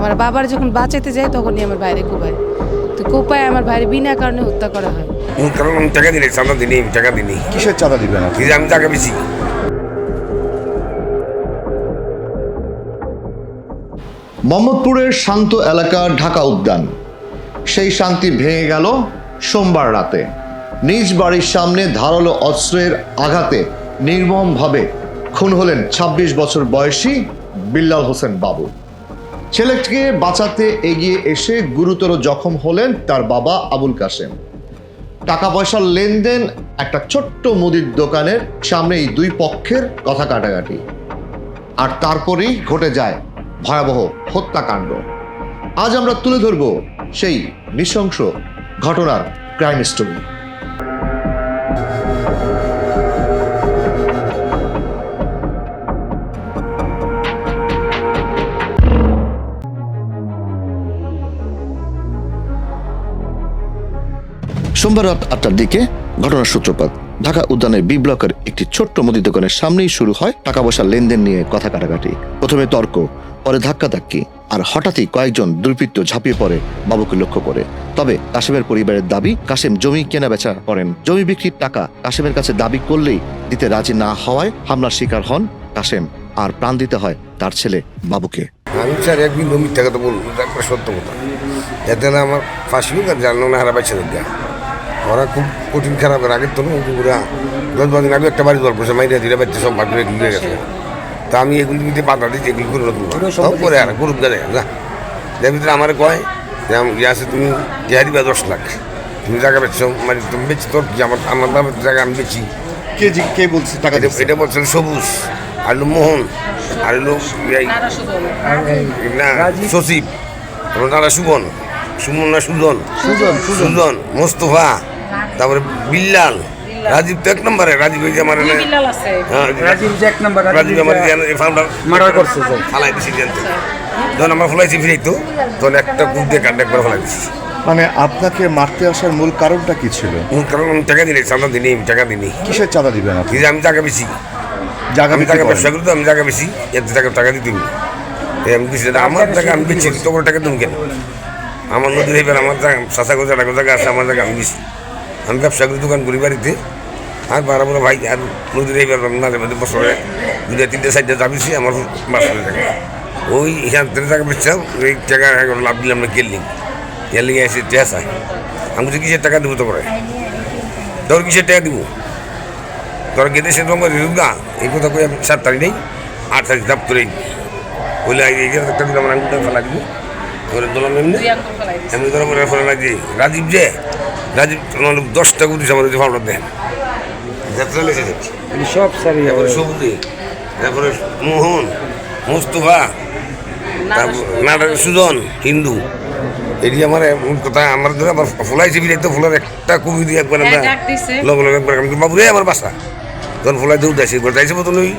আমার বাবার যখন বাঁচাতে যায় তখনই আমার বাইরে কোপায়। তো কোপায় আমার বাইরে বিনা কারণে হত্যা করা হয়। কারণ আমি টাকা চাঁদা দিনি টাকা দিনি কিসের চাঁদা দিবেন আমি টাকা বেশি মোহাম্মদপুরের শান্ত এলাকা ঢাকা উদ্যান। সেই শান্তি ভেঙে গেল সোমবার রাতে। নিজ বাড়ির সামনে ধারালো অস্ত্রের আঘাতে নির্মমভাবে খুন হলেন ২৬ বছর বয়সী বিল্লাল হোসেন বাবু। ছেলেটিকে বাঁচাতে এগিয়ে এসে গুরুতর জখম হলেন তার বাবা আবুল কাসেম টাকা পয়সার লেনদেন একটা ছোট্ট মুদির দোকানের সামনে এই দুই পক্ষের কথা কাটাকাটি। আর তারপরেই ঘটে যায় ভয়াবহ হত্যাকাণ্ড। আজ আমরা তুলে ধরব সেই নৃশংস ঘটনার ক্রাইম স্টোরি সোমবার রাত আটটার দিকে ঘটনার সূত্রপাত। ঢাকা উদ্যানের বি ব্লকের একটি ছোট্ট মুদি দোকানের সামনেই শুরু হয় টাকা পয়সার লেনদেন নিয়ে কথা কাটাকাটি। প্রথমে তর্ক, পরে ধাক্কাধাক্কি, আর হঠাৎই কয়েকজন দুর্বৃত্ত ঝাঁপিয়ে পড়ে বাবুকে লক্ষ্য করে। তবে কাশেমের পরিবারের দাবি, কাশেম জমি কেনা বেচা করেন। জমি বিক্রির টাকা কাশেমের কাছে দাবি করলেই দিতে রাজি না হওয়ায় হামলার শিকার হন কাশেম, আর প্রাণ দিতে হয় তার ছেলে বাবুকে। আমি স্যার একদিন মিথ্যা কথা বলব সত্য কথা। এতে না আমার ফাঁসি হোক আর জানলো না হারা দেখা ওরা খুব কঠিন খারাপ আর আগের তো না পুরা দশ বারো দিন আগে একটা বাড়ি দল করছে মাইরা দিলে বাচ্চা সব ভাগ ঘুরে গেছে। তা আমি এগুলি দিতে পাতা দিচ্ছি এগুলি করে নতুন সব করে আর গরুপ গেলে যা। যার ভিতরে আমার কয় যে আম- ইয়ে আছে তুমি ইয়া দিবা দশ লাখ। তুমি জায়গা বেচছো মানে তুমি বেচি তোর কি আমার আমার বাবার জায়গা আমি বেচি। কে জি- কে বলছে টাকা এটা এটা বলছেন সবুজ আর মোহন আর হলো এই- না সচিব। দাদা সুবন সুমন না সুজন সুজন। সুজন মোস্তফা। তারপরে বিল্লাল। রাজীব তো এক নম্বরে রাজীব ওই যে আমার হ্যাঁ, রাজীব যে এক নাম্বার রাজীব আমার ফাউন্ডার মার্ডার করছে ফালাই দিছি জানতে যখন আমরা ফলাইছি ফিরে তো তখন একটা কুপ দিয়ে কান্ডা একবার ফলাই দিছি মানে আপনাকে মারতে আসার মূল কারণটা কি ছিল? মূল কারণ আমি টাকা দিলে চাঁদা দিনি আমি টাকা দিনি কিসের চাঁদা দিবেন আপনি? যে আমি টাকা বেশি। জায়গা আমি টাকা। ব্যবসা করি তো আমি টাকা বেশি এত টাকা টাকা দিতে আমি কিছু আমার টাকা আমি বেশি তো টাকা তুমি কেন? আমার নদীর এবার আমার জায়গা করে টাকা জায়গা আছে আমার জায়গা আমি বেশি আমি ব্যবসা করি দোকান করি বাড়িতে আর বারা ভাই আর নদীর এবার মাঝে মাঝে বছরে দুটা তিনটে চারটে যাবিছি আমার বাসনের টাকা ওই এখান থেকে টাকা বেচছাও ওই টাকা লাভ দিলাম না কেললিং কেললিং এসে টেস হয় আমি বলছি কিসের টাকা দেবো তো করে তোর কিসের টাকা দিব তোর গেতে সে তোমার রুগা এই কথা কই আমি সাত তারিখ নেই আট তারিখ দাপ করে বলে এই একটা দিলাম আঙুলটা ফেলা দিব করে দিলাম এমনি এমনি মনে ফেলা না যে রাজীব যে রাজীব দশটা গুলি আমার যে ফাউন্ডার দেন যাত্রা লেগে যাচ্ছে। সব সারি তারপরে সবুজি তারপরে মোহন মুস্তফা তারপর নাটক সুজন হিন্দু। এটি আমার মূল কথা আমার ধরে আবার ফুলাইছে বিরাই তো ফুলের একটা কবি দিয়ে একবার আমরা। লগ লগ একবার আমি বাবু রে আমার বাসা। তখন ফুলাই দিয়ে উঠাইছি একবার যাইছে মতন ওই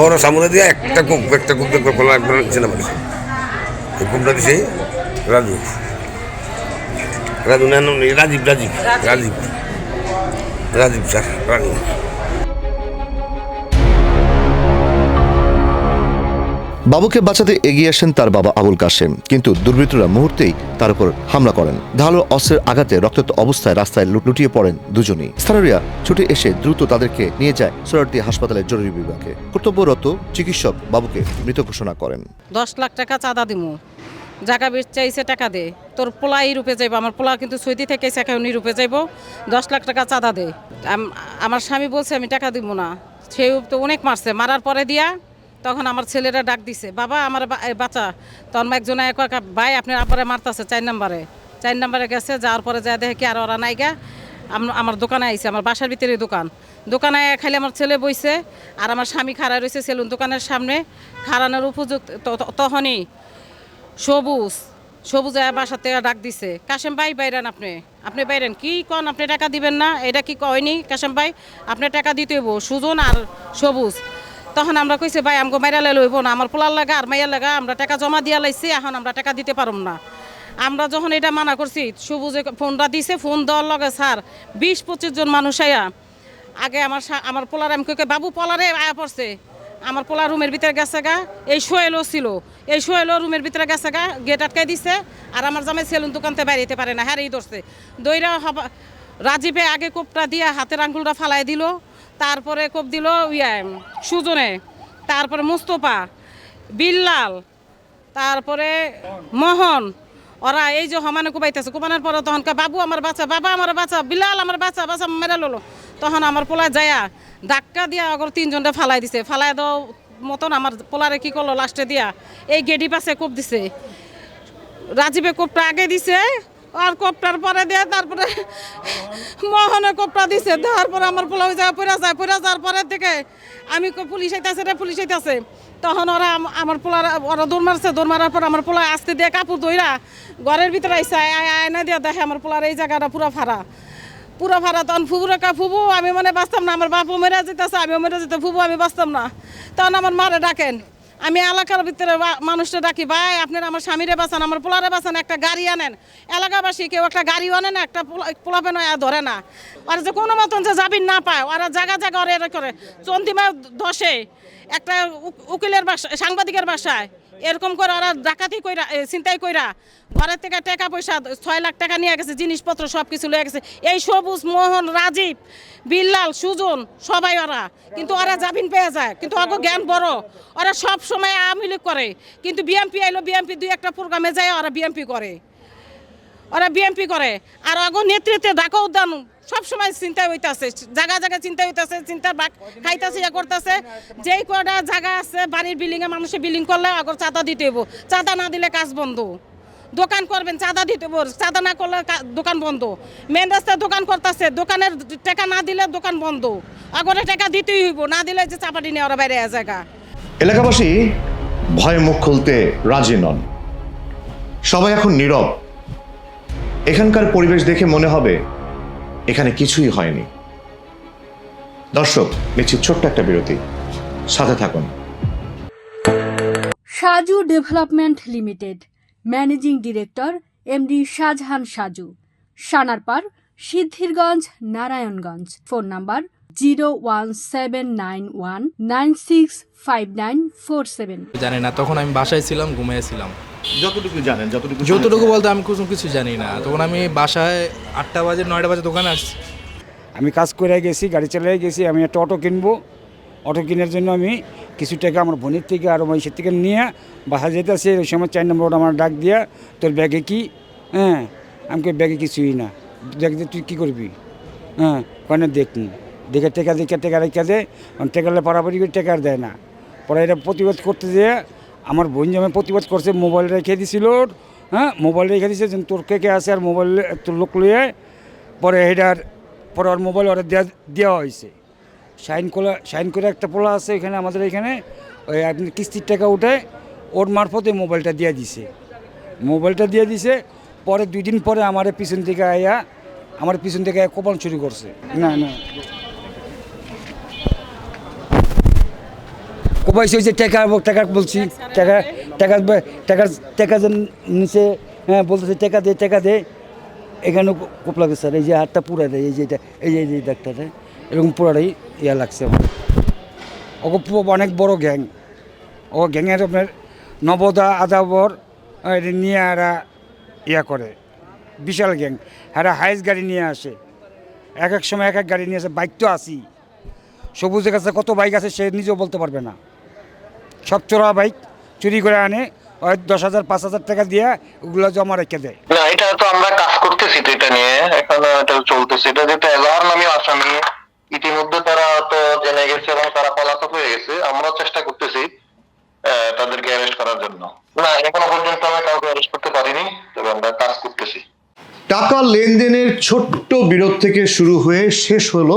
বড় সামনে দিয়ে একটা কুক একটা কুক একবার খোলা একবার নিচে নামা দিছে। এই কুকটা দিছে রাজু। রাজু না রাজীব রাজীব রাজীব। রাজীব। স্যার রাজীব বাবুকে বাঁচাতে এগিয়ে আসেন তার বাবা আবুল কাশেম কিন্তু দুর্বৃত্তরা মুহূর্তেই তার উপর হামলা করেন। ধারালো অস্ত্রের আঘাতে রক্তাক্ত অবস্থায় রাস্তায় লুট- লুটিয়ে পড়েন দুজনেই। স্থানীয়রা ছুটে এসে দ্রুত তাদেরকে নিয়ে যায় সোরারদি হাসপাতালের জরুরি বিভাগে। কর্তব্যরত চিকিৎসক বাবুকে মৃত ঘোষণা করেন। দশ লাখ টাকা চাঁদা দিমু। জায়গা বেশ চাইছে টাকা দে। তোর পোলা এই রূপে যাইব, আমার পোলা কিন্তু সৌদি থেকে সেখানে উনি রূপে যাইব, দশ লাখ টাকা চাঁদা দে। আমার স্বামী বলছে, আমি টাকা দিব না। সেও তো অনেক মারছে, মারার পরে দিয়া তখন আমার ছেলেরা ডাক দিছে, বাবা, আমার বাচ্চা তখন একজন এক ভাই আপনার আপারে মারতাছে চার নাম্বারে। চার নাম্বারে গেছে, যাওয়ার পরে যা দেখে কি আর ওরা নাই গা। আমার দোকানে আইছে, আমার বাসার ভিতরে দোকান। দোকানে খালি আমার ছেলে বইছে, আর আমার স্বামী খাড়া রয়েছে সেলুন দোকানের সামনে। খাড়ানোর উপযুক্ত তখনই সবুজ সবুজ থেকে ডাক দিছে কাশেম ভাই বাইরেন আপনি। আপনি বাইরেন কি কন? আপনি টাকা দিবেন না? এটা কি কয়নি? কাশেম ভাই আপনি টাকা দিতে হইব সুজন আর সবুজ। তখন আমরা কইছে ভাই আমগো মাইরা লইব না আমার পোলার লাগা আর মাইয়ার লাগা আমরা টাকা জমা দিয়া লাইছি এখন আমরা টাকা দিতে পারুম না। আমরা যখন এটা মানা করছি সবুজে ফোনটা দিছে ফোন দেওয়ার লগে স্যার বিশ পঁচিশ জন মানুষ আয়া আগে আমার আমার পোলার আমি কই, বাবু পোলারে আয়া পড়ছে। আমার পোলা রুমের ভিতরে গেছে গা এই সোয়েলও ছিল। এই শোয়েলো রুমের ভিতরে গেছে গা গেট আটকাই দিছে, আর আমার জামাই সেলুন দোকানতে বাইরেতে পারে না। হ্যাঁ এই ধরছে। দইরা রাজীবে আগে কোপটা দিয়ে হাতের আঙ্গুলটা ফালাই দিল, তারপরে কোপ দিল ইয়া, সুজনে, তারপরে মুস্তফা, বিল্লাল, তারপরে মোহন। ওরা এই যে সমানে কোবাইতেছে কোবানোর পরে তখন বাবু, আমার বাচ্চা, বাবা, আমার বাচ্চা বিলাল আমার বাচ্চা বাচ্চা, মেরে ললো তখন আমার পোলা যায়া ধাক্কা দিয়া আগর তিনজনটা ফালাই দিছে। ফালাই দাও মতন আমার পোলারে কি করল লাস্টে দিয়া? এই গেডি পাশে কোপ দিছে। রাজীবে কোপটা আগে দিছে, আর কোপটার পরে দিয়ে তারপরে মোহনে কোপটা দিছে। তারপরে আমার পোলা জায়গায় পড়া যায় পড়া যাওয়ার পরে থেকে আমি পুলিশ আইতাছে রে, পুলিশ আইতাছে। তখন ওরা আমার পোলার, ওরা দৌড় মারছে, দৌড় মারার পর আমার পোলা আসতে দিয়ে কাপড় দইরা ঘরের ভিতরে আইসা আয়না দিয়ে দেখে আমার পোলার এই জায়গাটা পুরো ফাড়া পুরো ভাড়া তখন ফুবুরে কা ফুবু, আমি মানে বাঁচতাম না, আমার বাপও মেরে যেতেছে, আমিও মেরে যেতে, ফুবু, আমি বাঁচতাম না। তখন আমার মারে ডাকেন। আমি এলাকার ভিতরে মানুষটা ডাকি, ভাই, আপনারা আমার স্বামীরে বাঁচান, আমার পোলারে বাঁচান, একটা গাড়ি আনেন। এলাকাবাসী কেউ একটা গাড়িও আনে না, একটা পোলাপেন ধরে না। আর যে কোনো মতন যে যাবিন না পায়, ওরা জায়গা জায়গা ওরা করে। চন্দিমা দশে, একটা উকিলের বাসা সাংবাদিকের বাসায়। এরকম করে ওরা ডাকাতি কইরা চিন্তাই কইরা ঘরের থেকে টাকা পয়সা, ছয় লাখ টাকা নিয়ে গেছে, জিনিসপত্র সব কিছু লয়ে গেছে। এই সবুজ, মোহন, রাজীব, বিল্লাল, সুজন, সবাই ওরা। কিন্তু ওরা জামিন পেয়ে যায়। কিন্তু অগ জ্ঞান বড়। ওরা সব সময় আওয়ামী লীগ করে। কিন্তু বিএমপি আইলো বিএমপি দুই একটা প্রোগ্রামে যায় ওরা বিএমপি করে। ওরা বিএমপি করে। আর অগ নেতৃত্বে ঢাকা উদ্যান সবসময় চিন্তা হইতাছে। জায়গা জায়গা চিন্তা হইতাছে, চিন্তার বাক খাইতাছে, ইয়া করতেছে। যেই কটা জায়গা আছে, বাড়ির বিল্ডিংয়ে মানুষে বিল্ডিং করলে আগর চাঁদা দিতে হইব। চাঁদা না দিলে কাজ বন্ধ। দোকান করবেন, চাঁদা দিতে চাঁদা না করলে দোকান বন্ধ। মেন রাস্তায় দোকান করতেছে, দোকানের টাকা না দিলে দোকান বন্ধ। আগরে টাকা দিতেই হইব, না দিলে যে চাপাটি নিয়ে ওরা বাইরে জায়গা। এলাকাবাসী, ভয়ে মুখ খুলতে রাজি নন। সবাই এখন নীরব। এখানকার পরিবেশ দেখে মনে হবে এখানে কিছুই হয়নি। দর্শক নিচ্ছি ছোট্ট একটা বিরতি। সাথে থাকুন। Saju development limited managing director MD Shahjahan Saju. Sanarpar Siddhirganj Narayanganj. Phone number zero one seven nine one nine six five nine four seven. জানি না তখন আমি বাসায় ছিলাম ঘুমিয়েছিলাম যতটুকু জানেন যতটুকু যতটুকু বলতে আমি কোনো কিছু জানি না। তখন আমি বাসায় আটটা বাজে নয়টা বাজে দোকানে আসছি। আমি কাজ করে গেছি গাড়ি চালিয়ে গেছি আমি একটা অটো কিনবো। অটো কেনার জন্য আমি কিছু টাকা আমার বোনের থেকে আর মহিষের থেকে নিয়ে বাসা যেতে যেতেছে ওই সময় চার নম্বর আমার ডাক দিয়া তোর ব্যাগে কি? হ্যাঁ আমি কই ব্যাগে কিছুই না। দেখ দে তুই কী করবি? হ্যাঁ ওখানে দেখনি দেখে টেকা দেখে টেকা রেখে দে। টেকালে পারাপারি করে টেকা আর দেয় না। পরে এটা প্রতিবাদ করতে যেয়ে আমার বোন যেমন প্রতিবাদ করছে মোবাইল রেখে দিছিল। হ্যাঁ মোবাইল রেখে দিছে, যে তোর কে কে আছে আর মোবাইল তোর লোক লইয়ে পরে এটার পরে ওর মোবাইল ওরা দেওয়া দেওয়া হয়েছে সাইন করে সাইন করে একটা পোলা আছে এখানে, আমাদের এখানে, ওই আপনি কিস্তির টাকা উঠে ওর মারফতে মোবাইলটা দিয়ে দিছে। মোবাইলটা দিয়ে দিছে, পরে দুই দিন পরে আমার পিছন থেকে আয়া আমার পিছন থেকে কোপান শুরু করছে। না না। কোপাইছে ওই যে টাকা টাকা বলছি, টাকা টাকা টাকা টাকা নিচে হ্যাঁ বলতেছে, টাকা দে টাকা দে। এখানেও কোপ লাগে স্যার, এই যে হাতটা পুরা দেয়, এই যে এটা, এই যে এই যে ডাক্তারটা এরকম পুরাটাই ইয়া লাগছে আমার। ওকে অনেক বড় গ্যাং। ও গ্যাংয়ের আপনার নবদা, আদাবর নিয়ে এরা ইয়া করে। বিশাল গ্যাং। এরা হাইস গাড়ি নিয়ে আসে। এক এক সময় এক এক গাড়ি নিয়ে আসে, বাইক তো আসি সবুজের কাছে কত বাইক আছে সে নিজেও বলতে পারবে না। সব চোরা বাইক চুরি করে আনে দশ হাজার পাঁচ হাজার টাকা দিয়ে ওগুলো জমা রেখে দেয়। না এটা তো আমরা কাজ করতেছি তো এটা নিয়ে। এখন এটা চলতেছে। এটা যেহেতু এজাহার নামে আসামি ইতিমধ্যে তারা তো জেনে গেছে এবং তারা পলাতক হয়ে গেছে। আমরাও চেষ্টা করতেছি আহ, তাদেরকে অ্যারেস্ট করার জন্য। না এখনও পর্যন্ত আমরা কাউকে অ্যারেস্ট করতে পারিনি তবে আমরা কাজ করতেছি। টাকা লেনদেনের ছোট্ট বিরোধ থেকে শুরু হয়ে শেষ হলো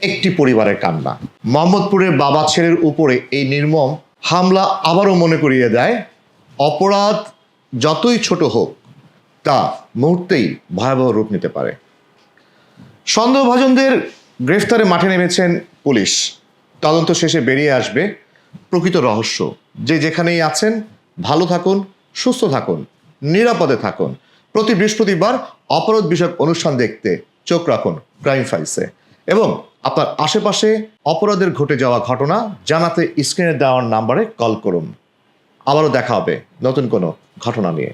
একটি পরিবারের কান্না। মোহাম্মদপুরের বাবা ছেলের উপরে এই নির্মম হামলা আবারও মনে করিয়ে দেয়। অপরাধ যতই ছোট হোক, তা মুহূর্তেই ভয়াবহ রূপ নিতে পারে। সন্দেহভাজনদের গ্রেফতারে মাঠে নেমেছেন পুলিশ। তদন্ত শেষে বেরিয়ে আসবে প্রকৃত রহস্য। যে যেখানেই আছেন, ভালো থাকুন, সুস্থ থাকুন, নিরাপদে থাকুন। প্রতি বৃহস্পতিবার অপরাধ বিষয়ক অনুষ্ঠান দেখতে চোখ রাখুন ক্রাইম ফাইলসে। এবং আপনার আশেপাশে অপরাধের ঘটে যাওয়া ঘটনা জানাতে স্ক্রিনে দেওয়ার নাম্বারে কল করুন। আবারও দেখা হবে নতুন কোনো ঘটনা নিয়ে।